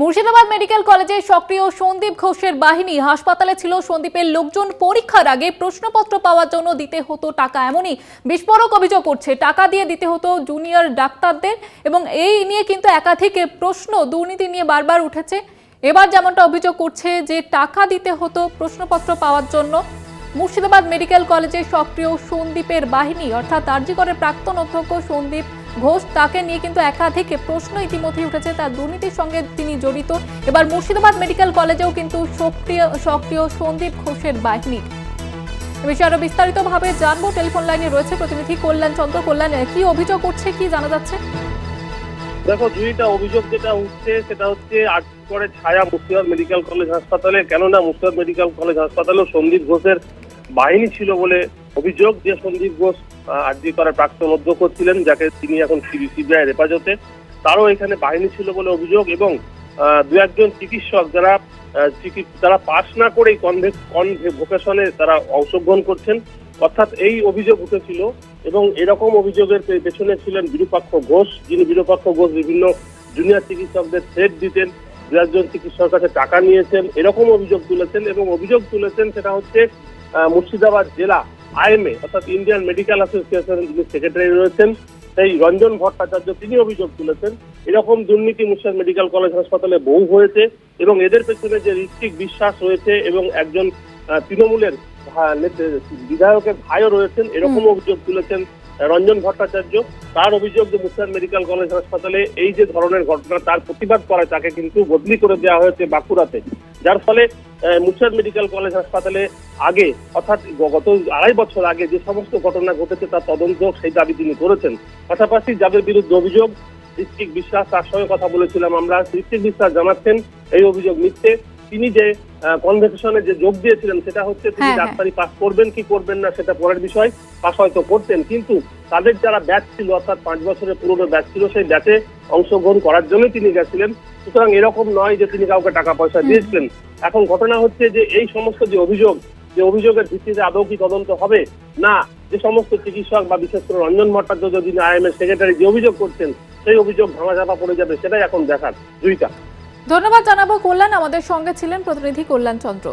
Murshidabad medical কলেজে সক্রিয় সন্দীপ ঘোষের বাহিনী হাসপাতালে ছিল। সন্দীপের লোকজন পরীক্ষার আগে প্রশ্নপত্র পাওয়ার জন্য দিতে হতো টাকা। এমনই বিস্ফোরক অভিযোগ করছে টাকা দিয়ে দিতে হতো জুনিয়র ডাক্তারদের এবং এই নিয়ে কিন্তু একাধিক প্রশ্ন দুর্নীতি নিয়ে বারবার উঠেছে। এবার যেমনটা অভিযোগ করছে যে টাকা দিতে হতো প্রশ্নপত্র পাওয়ার জন্য মুর্শিদাবাদ মেডিকেল কলেজে সক্রিয় সন্দীপের বাহিনী, অর্থাৎ আরজিকরের প্রাক্তন অধ্যক্ষ সন্দীপ ঘোষ, তাকে নিয়ে কিন্তু একাধিক প্রশ্ন ইতিমধ্যেই উঠেছে। তার দুর্নীতির সঙ্গে তিনি জড়িত। এবার মুর্শিদাবাদ মেডিকেল কলেজেও কিন্তু সক্রিয় সক্রিয় সন্দীপ ঘোষের বাহিনী। বিষয়ে আরও বিস্তারিতভাবে জানব। টেলিফোন লাইনে রয়েছে প্রতিনিধি কল্যাণ চন্দ্র। কল্যাণ, কি অভিযোগ করছে কি জানা যাচ্ছে? দেখো, দুইটা অভিযোগ যেটা উঠছে, সেটা হচ্ছে আট ছায়া মুর্শিদাবাদ মেডিকেল কলেজ হাসপাতালে। কেননা মুর্শিদাবাদ মেডিকেল কলেজ হাসপাতালেও সন্দীপ ঘোষের বাহিনী ছিল বলে অভিযোগ যে সন্দীপ ঘোষ আরজি করার প্রাক্তন অধ্যক্ষ ছিলেন, যাকে তিনি এখন সিবিআই হেফাজতে, তারও এখানে বাহিনী ছিল বলে অভিযোগ এবং দু একজন চিকিৎসক যারা যারা পাশ না করেই কনভে ভোকেশনে তারা অংশগ্রহণ করছেন। অর্থাৎ এই অভিযোগ উঠেছিল এবং এরকম অভিযোগের পেছনে ছিলেন বিরূপাক্ষ ঘোষ। যিনি বিরূপাক্ষ ঘোষ বিভিন্ন জুনিয়র চিকিৎসকদের থ্রেট দিতেন, দু একজন চিকিৎসকের কাছে টাকা নিয়েছেন, এরকম অভিযোগ তুলেছেন এবং অভিযোগ তুলেছেন সেটা হচ্ছে মুর্শিদাবাদ জেলা আইএমএ অর্থাৎ ইন্ডিয়ান মেডিকেল অ্যাসোসিয়েশন যিনি সেক্রেটারি রয়েছেন সেই রঞ্জন ভট্টাচার্য তিনি অভিযোগ তুলেছেন এরকম দুর্নীতি মুর্শিদাবাদ মেডিকেল কলেজ হাসপাতালে বহু হয়েছে এবং এদের পেছনে যে ঋত্বিক বিশ্বাস রয়েছে এবং একজন তৃণমূলের বিধায়কের ভাইও রয়েছেন এরকম অভিযোগ তুলেছেন। রঞ্জন ভট্টাচার্য তার অভিযোগ যে মুর্শিদাবাদ মেডিকেল কলেজ হাসপাতালে এই যে ধরনের ঘটনা তার প্রতিবাদ করায় তাকে কিন্তু বদলি করে দেওয়া হয়েছে বাঁকুড়াতে। যার ফলে আহ, মুর্শিদাবাদ মেডিকেল কলেজ হাসপাতালে আগে অর্থাৎ গত আড়াই বছর আগে যে সমস্ত ঘটনা ঘটেছে তার তদন্ত সেই দাবি তিনি করেছেন। পাশাপাশি যাদের বিরুদ্ধে অভিযোগ ঋত্বিক বিশ্বাস তার সঙ্গে কথা বলেছিলাম আমরা। ঋত্বিক বিশ্বাস জানাচ্ছেন এই অভিযোগ মিথ্যে। তিনি যে কনভেনশনে যে যোগ দিয়েছিলেন সেটা হচ্ছে তিনি হ্যাঁ, হ্যাঁ। ডাক্তারি পাস করবেন কি করবেন না সেটা পরের বিষয়। পাস হয়তো করতেন কিন্তু তাদের যারা ব্যাচ ছিল অর্থাৎ পাঁচ বছরের পুরনো ব্যাচ ছিল সেই ব্যাচে অংশগ্রহণ করার জন্যই তিনি গেছিলেন। সুতরাং এরকম নয় যে তিনি কাউকে টাকা পয়সা দিয়েছিলেন। এখন ঘটনা হচ্ছে যে এই সমস্ত যে অভিযোগ যে অভিযোগের ভিত্তিতে আদৌ কি তদন্ত হবে? না যে সমস্ত চিকিৎসক বা বিশেষ করে রঞ্জন ভট্টাচার্য যিনি আইএমএর সেক্রেটারি যে অভিযোগ করছেন সেই অভিযোগ ভাঙা ধামাচাপা পড়ে যাবে সেটাই এখন দেখার দুইটা। ধন্যবাদ জানাব কল্যাণ। আমাদের সঙ্গে ছিলেন প্রতিনিধি কল্যাণ চন্দ্র।